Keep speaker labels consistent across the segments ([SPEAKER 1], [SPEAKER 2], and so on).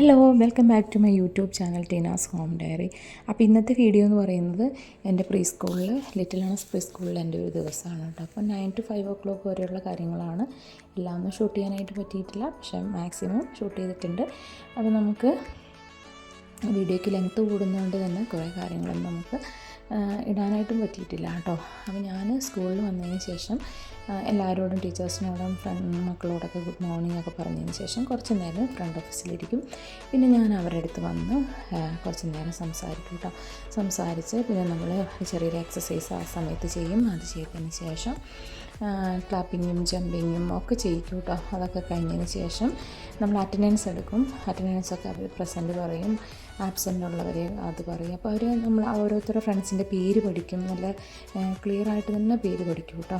[SPEAKER 1] Hello welcome back to my YouTube channel Teena's home diary അപ്പോൾ ഇന്നത്തെ video എന്ന് പറയുന്നത് എന്റെ പ്രീ സ്കൂളിൽ ലിറ്റിൽ ആണസ് പ്രീ സ്കൂളിൽ എന്റെ ഒരു ദിവസമാണ് കേട്ടോ. അപ്പോൾ nine to five o'clock വരെയുള്ള കാര്യങ്ങളാണ്. എല്ലാം ഒന്നും ഷൂട്ട് ചെയ്യാനായിട്ട് പറ്റിയിട്ടില്ല. പക്ഷേ മാക്സിമം ഷൂട്ട് ചെയ്തിട്ടുണ്ട്. അപ്പോൾ നമുക്ക് വീഡിയോയ്ക്ക് ലെങ്ത്ത് കൂടുന്നതുകൊണ്ട് തന്നെ കുറേ കാര്യങ്ങളും നമുക്ക് ഇടാനായിട്ടും പറ്റിയിട്ടില്ല കേട്ടോ. അപ്പോൾ ഞാൻ സ്കൂളിൽ വന്നതിന് ശേഷം എല്ലാവരോടും ടീച്ചേഴ്സിനോടും ഫ്രണ്ട് മക്കളോടൊക്കെ ഗുഡ് മോർണിംഗ് ഒക്കെ പറഞ്ഞതിന് ശേഷം കുറച്ച് നേരം ഫ്രണ്ട് ഓഫീസിലിരിക്കും പിന്നെ ഞാൻ അവരുടെ അടുത്ത് വന്ന് കുറച്ച് നേരം സംസാരിക്കും കേട്ടോ. സംസാരിച്ച് പിന്നെ നമ്മൾ ചെറിയൊരു എക്സസൈസ് ആ സമയത്ത് ചെയ്യും. അത് ചെയ്തതിന് ശേഷം ക്ലാപ്പിങ്ങും ജമ്പിങ്ങും ഒക്കെ ചെയ്യിക്കും കേട്ടോ അതൊക്കെ കഴിഞ്ഞതിന് ശേഷം നമ്മൾ അറ്റൻഡൻസ് എടുക്കും. അറ്റൻഡൻസ് ഒക്കെ അവർ പ്രസന്റ് പറയും. ആബ്സെന്റ് ഉള്ളവരെ അത് പറയും. അപ്പോൾ അവർ നമ്മൾ ഓരോരുത്തരുടെ ഫ്രണ്ട്സിന്റെ പേര് പഠിക്കും. നല്ല ക്ലിയർ ആയിട്ട് തന്നെ പേര് പഠിക്കും കേട്ടോ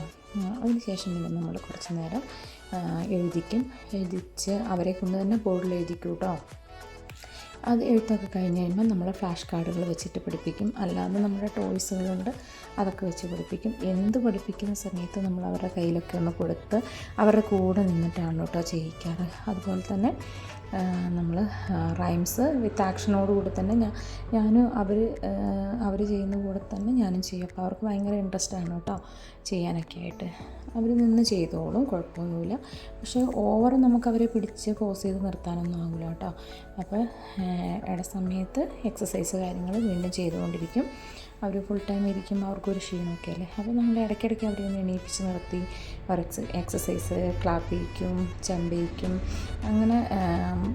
[SPEAKER 1] അതിന് ശേഷം പിന്നെ നമ്മൾ കുറച്ച് നേരം എഴുതിക്കും. എഴുതിച്ച് അവരെ കൊണ്ട് തന്നെ ബോർഡിൽ എഴുതിക്കും കേട്ടോ അത് എഴുത്തൊക്കെ കഴിഞ്ഞ് കഴിയുമ്പോൾ നമ്മൾ ഫ്ലാഷ് കാർഡുകൾ വെച്ചിട്ട് പഠിപ്പിക്കും. അല്ലാതെ നമ്മുടെ ടോയ്സുകളുണ്ട് അതൊക്കെ വെച്ച് പഠിപ്പിക്കും. എന്ത് പഠിപ്പിക്കുന്ന സമയത്ത് നമ്മൾ അവരുടെ കയ്യിലൊക്കെ ഒന്ന് കൊടുത്ത് അവരുടെ കൂടെ നിന്നിട്ടാണ് കേട്ടോ ചെയ്യിക്കാറ്. അതുപോലെ തന്നെ നമ്മൾ റൈംസ് വിത്ത് ആക്ഷനോട് കൂടി തന്നെ ഞാൻ ഞാനും അവർ അവർ ചെയ്യുന്ന കൂടെ തന്നെ ഞാനും ചെയ്യും. അപ്പോൾ അവർക്ക് ഭയങ്കര ഇൻട്രസ്റ്റ് ആണ് കേട്ടോ ചെയ്യാനൊക്കെ ആയിട്ട്. അവർ നിന്ന് ചെയ്തോളും കുഴപ്പമൊന്നുമില്ല. പക്ഷേ ഓവർ നമുക്ക് അവരെ പിടിച്ച് പോസ് ചെയ്ത് നിർത്താനൊന്നും ആകില്ല കേട്ടോ. അപ്പോൾ ഇടസമയത്ത് എക്സസൈസ് കാര്യങ്ങൾ വീണ്ടും ചെയ്തുകൊണ്ടിരിക്കും. അവർ ഫുൾ ടൈം ഇരിക്കുമ്പോൾ അവർക്കൊരു ക്ഷീണമൊക്കെ അല്ലേ? അപ്പോൾ നമ്മൾ ഇടയ്ക്കിടയ്ക്ക് അവരെ ഒന്ന് എണീപ്പിച്ച് നിർത്തി അവർ എക്സ് എക്സസൈസ് ക്ലാപ്പിക്കും ചമ്പയിക്കും അങ്ങനെ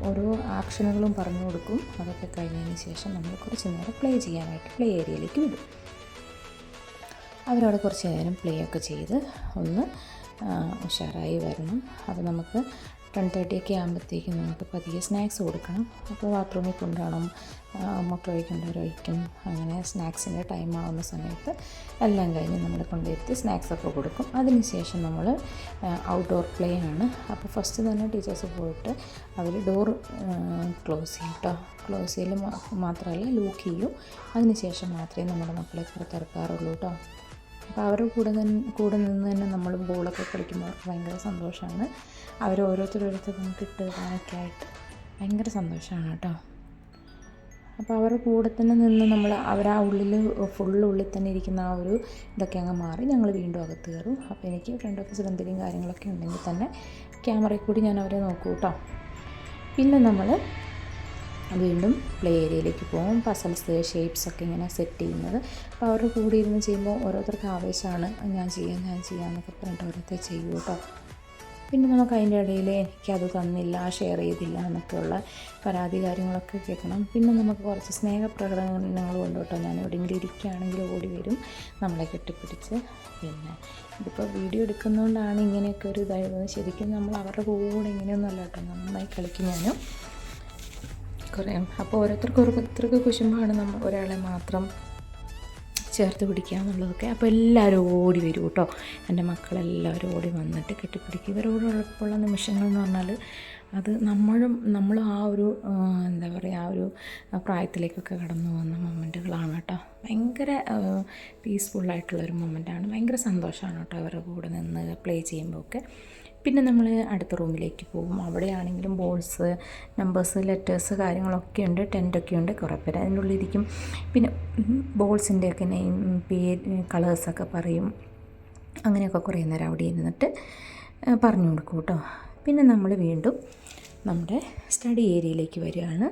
[SPEAKER 1] ഓരോ ആക്ഷനുകളും പറഞ്ഞു കൊടുക്കും. അതൊക്കെ കഴിഞ്ഞതിന് ശേഷം നമ്മൾ കുറച്ച് നേരം പ്ലേ ചെയ്യാനായിട്ട് പ്ലേ ഏരിയയിലേക്ക് വിടും. അവരവിടെ കുറച്ച് നേരം പ്ലേ ഒക്കെ ചെയ്ത് ഒന്ന് ഉഷാറായി വരണം. അപ്പോൾ നമുക്ക് ടെൻ തേർട്ടി ഒക്കെ ആകുമ്പോഴത്തേക്കും നമുക്ക് പതിയെ സ്നാക്സ് കൊടുക്കണം. അപ്പോൾ ബാത്റൂമിൽ കൊണ്ടുപോകണം മുട്ട ഒഴിക്കേണ്ടവർ ഒഴിക്കും അങ്ങനെ സ്നാക്സിന്റെ ടൈം ആവുന്ന സമയത്ത് എല്ലാം കഴിഞ്ഞ് നമ്മൾ കൊണ്ടുവരുത്തി സ്നാക്സൊക്കെ കൊടുക്കും. അതിനുശേഷം നമ്മൾ ഔട്ട്ഡോർ പ്ലേ ആണ്. അപ്പോൾ ഫസ്റ്റ് തന്നെ ടീച്ചേഴ്സ് പോയിട്ട് അവർ ഡോർ ക്ലോസ് ചെയ്യും കേട്ടോ ക്ലോസ് ചെയ്യൽ മാത്രമല്ല ലോക്ക് ചെയ്യും. അതിനുശേഷം മാത്രമേ നമ്മുടെ മക്കളെ പുറത്തിറക്കാറുള്ളൂ കേട്ടോ അപ്പോൾ അവരുടെ കൂടെ നിന്ന് കൂടെ നിന്ന് തന്നെ നമ്മൾ ബോളൊക്കെ കളിക്കുമ്പോൾ അവർക്ക് ഭയങ്കര സന്തോഷമാണ്. അവർ ഓരോരുത്തരോരുത്തർ നമുക്ക് ഇട്ട് തരാനൊക്കെ ആയിട്ട് ഭയങ്കര സന്തോഷമാണ് കേട്ടോ. അപ്പോൾ അവരുടെ കൂടെ തന്നെ നിന്ന് നമ്മൾ അവർ ആ ഉള്ളിൽ ഫുൾ ഉള്ളിൽ തന്നെ ഇരിക്കുന്ന ആ ഒരു ഇതൊക്കെ അങ്ങ് മാറി ഞങ്ങൾ വീണ്ടും അകത്ത് കയറും. അപ്പോൾ എനിക്ക് ഫ്രണ്ട് ഓഫീസിൽ എന്തെങ്കിലും കാര്യങ്ങളൊക്കെ ഉണ്ടെങ്കിൽ തന്നെ ക്യാമറയിൽ കൂടി ഞാൻ അവരെ നോക്കൂ കേട്ടോ. പിന്നെ നമ്മൾ വീണ്ടും പ്ലേ ഏരിയയിലേക്ക് പോകും. പസൽസ് ഷേപ്സ് ഒക്കെ ഇങ്ങനെ സെറ്റ് ചെയ്യുന്നത്. അപ്പോൾ അവരുടെ കൂടെ ഇരുന്ന് ചെയ്യുമ്പോൾ ഓരോരുത്തർക്ക് ആവേശമാണ്. ഞാൻ ചെയ്യാം ഞാൻ ചെയ്യാം എന്നൊക്കെ പറഞ്ഞിട്ട് ഓരോരുത്തർ ചെയ്യും കേട്ടോ പിന്നെ നമുക്ക് അതിന്റെ ഇടയിൽ എനിക്കത് തന്നില്ല ഷെയർ ചെയ്തില്ല എന്നൊക്കെയുള്ള പരാതി കാര്യങ്ങളൊക്കെ കേൾക്കണം. പിന്നെ നമുക്ക് കുറച്ച് സ്നേഹപ്രകടനങ്ങൾ കേട്ടോ ഞാൻ എവിടെയെങ്കിലും ഇരിക്കുകയാണെങ്കിൽ ഓടി വരും നമ്മളെ കെട്ടിപ്പിടിച്ച്. പിന്നെ ഇതിപ്പോൾ വീഡിയോ എടുക്കുന്നതുകൊണ്ടാണ് ഇങ്ങനെയൊക്കെ ഒരു ഇതായത്. ശരിക്കും നമ്മൾ അവരുടെ കൂടെ ഇങ്ങനെയൊന്നും അല്ല കേട്ടോ നന്നായി കളിക്കും ഞാനും. കുറേ അപ്പോൾ ഓരോരുത്തർക്ക് ഓരോരുത്തർക്ക് കുശുമ്പാണ് നമ്മൾ ഒരാളെ മാത്രം ചേർത്ത് പിടിക്കുക എന്നുള്ളതൊക്കെ. അപ്പോൾ എല്ലാവരും ഓടി വരും കേട്ടോ. എന്റെ മക്കളെല്ലാവരും ഓടി വന്നിട്ട് കെട്ടിപ്പിടിക്കും. ഇവരോടൊപ്പമുള്ള നിമിഷങ്ങൾ എന്ന് പറഞ്ഞാൽ അത് നമ്മളും നമ്മൾ ആ ഒരു എന്താ പറയുക ആ ഒരു പ്രായത്തിലേക്കൊക്കെ കടന്നു പോകുന്ന മൊമെന്റുകളാണ് കേട്ടോ. ഭയങ്കര പീസ്ഫുള്ളായിട്ടുള്ളൊരു മൊമെന്റാണ് ഭയങ്കര സന്തോഷമാണ് കേട്ടോ അവരുടെ കൂടെ നിന്ന് പ്ലേ ചെയ്യുമ്പോൾ ഒക്കെ പിന്നെ നമ്മൾ അടുത്ത റൂമിലേക്ക് പോകും. അവിടെയാണെങ്കിലും ബോൾസ് നമ്പേഴ്സ് ലെറ്റേഴ്സ് കാര്യങ്ങളൊക്കെ ഉണ്ട് ടെന്റൊക്കെ ഉണ്ട് കുറേ പേര് അതിന്റെ ഉള്ളിലിരിക്കും പിന്നെ ബോൾസിന്റെയൊക്കെ നെയിം പേര് കളേഴ്സൊക്കെ പറയും. അങ്ങനെയൊക്കെ കുറേ നേരം അവിടെ ഇരുന്നിട്ട് പറഞ്ഞു കൊടുക്കും കേട്ടോ. പിന്നെ നമ്മൾ വീണ്ടും നമ്മുടെ സ്റ്റഡി ഏരിയയിലേക്ക് വരികയാണ്.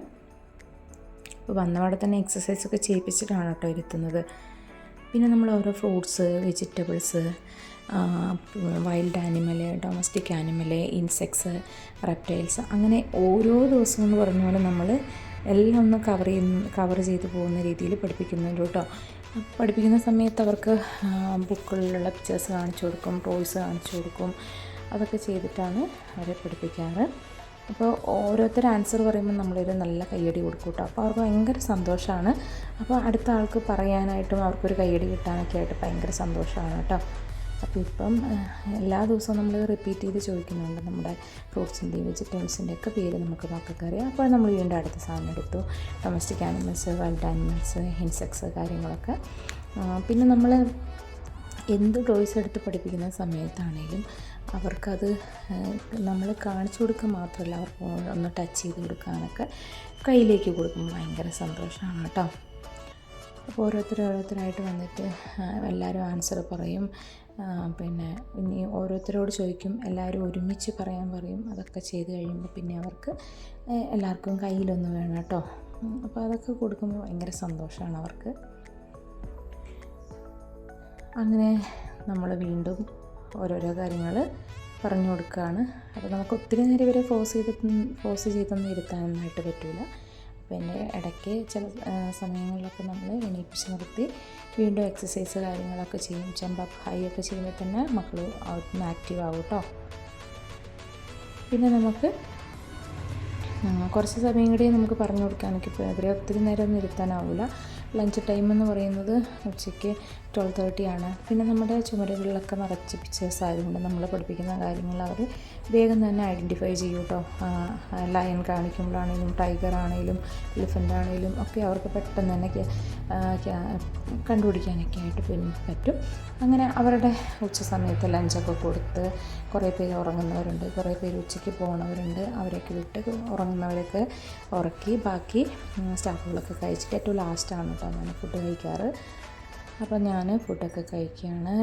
[SPEAKER 1] അപ്പോൾ വന്നപാടെ തന്നെ എക്സസൈസൊക്കെ ചെയ്യിപ്പിച്ചിട്ടാണ് കേട്ടോ ഇരുത്തുന്നത്. പിന്നെ നമ്മൾ ഓരോ fruits vegetables wild animal domestic animal insects reptiles അങ്ങനെ ഓരോ ദിവസവും എന്ന് പറഞ്ഞ പോലെ നമ്മൾ എല്ലാം ഒന്ന് കവർ ചെയ്യുന്ന കവർ ചെയ്ത് പോകുന്ന രീതിയിൽ പഠിപ്പിക്കുന്നുണ്ട് കേട്ടോ. പഠിപ്പിക്കുന്ന സമയത്ത് അവർക്ക് ബുക്കുകളിലുള്ള പിക്ചേഴ്സ് കാണിച്ചു കൊടുക്കും ടോയ്സ് കാണിച്ചു കൊടുക്കും. അതൊക്കെ ചെയ്തിട്ടാണ് അവരെ പഠിപ്പിക്കാറ്. അപ്പോൾ ഓരോരുത്തർ ആൻസർ പറയുമ്പോൾ നമ്മളൊരു നല്ല കയ്യടി കൊടുക്കും കേട്ടോ. അപ്പോൾ അവർക്ക് ഭയങ്കര സന്തോഷമാണ്. അപ്പോൾ അടുത്ത ആൾക്ക് പറയാനായിട്ടും അവർക്കൊരു കയ്യടി കിട്ടാനൊക്കെ ആയിട്ട് ഭയങ്കര സന്തോഷമാണ് കേട്ടോ. അപ്പോൾ ഇപ്പം എല്ലാ ദിവസവും നമ്മൾ റിപ്പീറ്റ് ചെയ്ത് ചോദിക്കുന്നുണ്ട് നമ്മുടെ ഫ്രൂട്ട്സിന്റെയും വെജിറ്റബിൾസിന്റെ ഒക്കെ പേര് നമുക്ക് മക്കൾക്കറിയാം അപ്പോൾ നമ്മൾ വീണ്ടും അടുത്ത സാധനം എടുത്തു. Domestic animals wild animals insects കാര്യങ്ങളൊക്കെ. പിന്നെ നമ്മൾ എന്ത് ടോയ്സ് എടുത്ത് പഠിപ്പിക്കുന്ന സമയത്താണെങ്കിലും അവർക്കത് നമ്മൾ കാണിച്ചു കൊടുക്കുക മാത്രമല്ല അവർക്ക് ഒന്ന് ടച്ച് ചെയ്ത് കൊടുക്കാനൊക്കെ കയ്യിലേക്ക് കൊടുക്കുമ്പോൾ ഭയങ്കര സന്തോഷമാണ് കേട്ടോ. അപ്പോൾ ഓരോരുത്തർ ഓരോരുത്തരായിട്ട് വന്നിട്ട് എല്ലാവരും ആൻസർ പറയും. പിന്നെ ഇനി ഓരോരുത്തരോട് ചോദിക്കും എല്ലാവരും ഒരുമിച്ച് പറയാൻ പറയും. അതൊക്കെ ചെയ്ത് കഴിയുമ്പോൾ പിന്നെ അവർക്ക് എല്ലാവർക്കും കയ്യിലൊന്ന് വേണം കേട്ടോ. അപ്പോൾ അതൊക്കെ കൊടുക്കുമ്പോൾ ഭയങ്കര സന്തോഷമാണ് അവർക്ക്. അങ്ങനെ നമ്മൾ വീണ്ടും ഓരോരോ കാര്യങ്ങൾ പറഞ്ഞു കൊടുക്കുകയാണ് അപ്പോൾ നമുക്ക് ഒത്തിരി നേരം ഇവരെ ഫോഴ്സ് ചെയ്ത് ഫോഴ്സ് ചെയ്തൊന്നും ഇരുത്താനൊന്നായിട്ട് പറ്റില്ല പിന്നെ ഇടയ്ക്ക് ചില സമയങ്ങളിലൊക്കെ നമ്മൾ എണീപ്പിച്ച് നിർത്തി വീണ്ടും എക്സസൈസ് കാര്യങ്ങളൊക്കെ ചെയ്യും. ജമ്പ് അപ്പ് ഹൈ ഒക്കെ ചെയ്യുമ്പോൾ തന്നെ മക്കൾ അവിടുന്ന് ആക്റ്റീവ് ആവും കേട്ടോ പിന്നെ നമുക്ക് കുറച്ച് സമയം കൂടി നമുക്ക് പറഞ്ഞു കൊടുക്കാനൊക്കെ ഇപ്പോൾ അവരെ ഒത്തിരി നേരം ഒന്നും ഇരുത്താനാവില്ല. ലഞ്ച് ടൈം എന്ന് പറയുന്നത് ഉച്ചയ്ക്ക് ട്വൽവ് തേർട്ടി ആണ്. പിന്നെ നമ്മുടെ ചുമരുകളിലൊക്കെ നിറച്ച് പിക്ചേഴ്സ് ആയതുകൊണ്ട് നമ്മൾ പഠിപ്പിക്കുന്ന കാര്യങ്ങൾ അവർ വേഗം തന്നെ ഐഡന്റിഫൈ ചെയ്യും കേട്ടോ ലയൺ കാണിക്കുമ്പോഴാണെങ്കിലും ടൈഗർ ആണെങ്കിലും എലിഫന്റ് ആണെങ്കിലും ഒക്കെ അവർക്ക് പെട്ടെന്ന് തന്നെ കണ്ടുപിടിക്കാനൊക്കെ ആയിട്ട് പിന്നെ പറ്റും. അങ്ങനെ അവരുടെ ഉച്ച സമയത്ത് ലഞ്ചൊക്കെ കൊടുത്ത് കുറേ പേര് ഉറങ്ങുന്നവരുണ്ട്. കുറേ പേര് ഉച്ചയ്ക്ക് പോണവരുണ്ട്. അവരൊക്കെ വിട്ട് ഉറങ്ങുന്നവരൊക്കെ ഉറക്കി ബാക്കി സ്റ്റാഫുകളൊക്കെ കഴിച്ചിട്ട് ഏറ്റവും ലാസ്റ്റാണ് കേട്ടോ ഞാൻ ഫുഡ് കഴിക്കാറ്. അപ്പോൾ ഞാൻ ഫുഡൊക്കെ കഴിക്കുകയാണ്.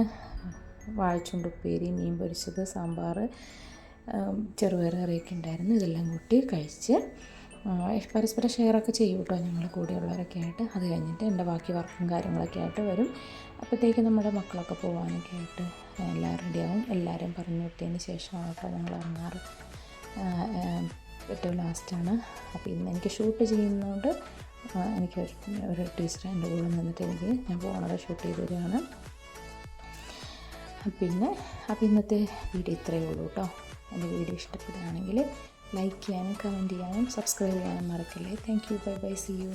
[SPEAKER 1] വാഴച്ചുണ്ടുപ്പേരി മീൻ പൊരിച്ചത് സാമ്പാർ കറിയൊക്കെ ഉണ്ടായിരുന്നു. ഇതെല്ലാം കൂട്ടി കഴിച്ച് പരസ്പരം ഷെയറൊക്കെ ചെയ്യും കേട്ടോ ഞങ്ങൾ കൂടെയുള്ളവരൊക്കെ ആയിട്ട്. അത് കഴിഞ്ഞിട്ട് എന്റെ ബാക്കി വർക്കും കാര്യങ്ങളൊക്കെ ആയിട്ട് വരും. അപ്പോഴത്തേക്ക് നമ്മുടെ മക്കളൊക്കെ പോകാനൊക്കെ ആയിട്ട് എല്ലാം റെഡിയാവും എല്ലാവരും പറഞ്ഞു വിട്ടതിന് ശേഷമാണ് കേട്ടോ ഞങ്ങൾ ഇറങ്ങാറ്. ഏറ്റവും ലാസ്റ്റാണ് അപ്പോൾ ഇന്ന് എനിക്ക് ഷൂട്ട് ചെയ്യുന്നതുകൊണ്ട് എനിക്ക് ഒരു- ടീച്ചർ എന്റെ കൂടെ നിന്നിട്ട് എനിക്ക് ഞാൻ പോണത് ഷൂട്ട് ചെയ്ത് തരികയാണ് പിന്നെ അപ്പോൾ ഇന്നത്തെ വീഡിയോ ഇത്രയേ ഉള്ളൂ കേട്ടോ. എന്റെ വീഡിയോ ഇഷ്ടപ്പെടുകയാണെങ്കിൽ ലൈക്ക് ചെയ്യാനും കമന്റ് ചെയ്യാനും സബ്സ്ക്രൈബ് ചെയ്യാനും മറക്കല്ലേ. Thank you. Bye bye. See you